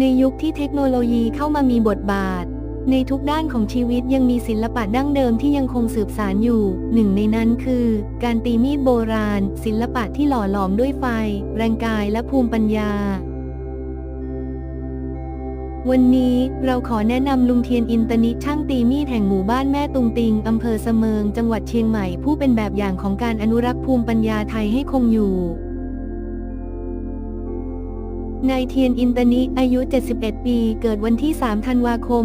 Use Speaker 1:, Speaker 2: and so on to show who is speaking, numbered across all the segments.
Speaker 1: ในยุคที่เทคโนโลยีเข้ามามีบทบาท ในทุกด้านของชีวิตยังมีศิลปะดั้งเดิมที่ยังคงสืบสานอยู่ หนึ่งในนั้นคือ การตีมีดโบราณ ศิลปะที่หล่อหลอมด้วยไฟ แรงกายและภูมิปัญญา วันนี้เราขอแนะนำลุงเทียนอินตนิช่างตีมีดแห่งหมู่บ้านแม่ตุงติงอำเภอเสมิง จังหวัดเชียงใหม่ผู้เป็นแบบอย่างของการอนุรักษ์ภูมิปัญญาไทยให้คงอยู่ นายเทียนอินตนิอายุ 71 ปี เกิดวันที่ 3 ธันวาคม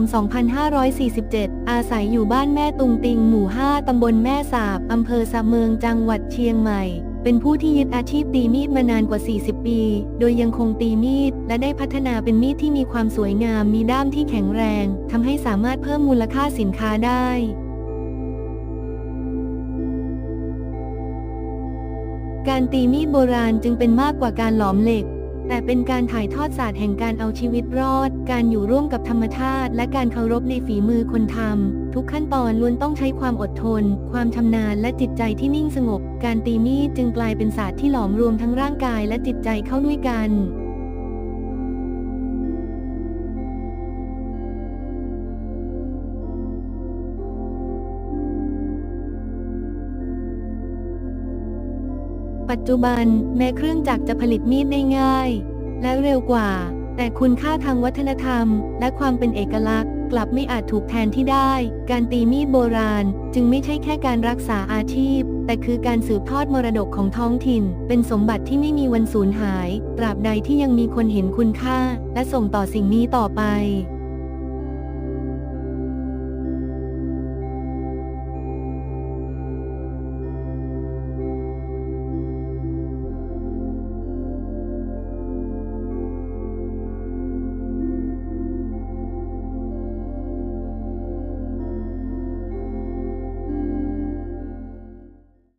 Speaker 1: 2547 อาศัยอยู่บ้านแม่ตุงติง หมู่ 5 ตำบลแม่สาบ อำเภอสะเมือง จังหวัดเชียงใหม่ เป็นผู้ที่ยึดอาชีพตีมีดมานานกว่า 40 ปี โดยยังคงตีมีด และได้พัฒนาเป็นมีดที่มีความสวยงาม มีด้ามที่แข็งแรง ทำให้สามารถเพิ่มมูลค่าสินค้าได้การตีมีดโบราณจึงเป็นมากกว่าการหลอมเหล็ก แต่เป็นการถ่ายทอดศาสตร์แห่งการเอาชีวิตรอด การอยู่ร่วมกับธรรมชาติ และการเคารพในฝีมือคนทำทุกขั้นตอนล้วนต้องใช้ความอดทน ความชำนาญและจิตใจที่นิ่งสงบ การตีมีดจึงกลายเป็นศาสตร์ที่หลอมรวมทั้งร่างกายและจิตใจเข้าด้วยกัน ปัจจุบันแม้เครื่องจักรจะผลิตมีดได้ง่าย และเร็วกว่า แต่คุณค่าทางวัฒนธรรม และความเป็นเอกลักษณ์ กลับไม่อาจถูกแทนที่ได้ การตีมีดโบราณ จึงไม่ใช่แค่การรักษาอาชีพ แต่คือการสืบทอดมรดกของท้องถิ่น เป็นสมบัติที่ไม่มีวันสูญหาย ตราบใดที่ยังมีคนเห็นคุณค่า และส่งต่อสิ่งนี้ต่อไป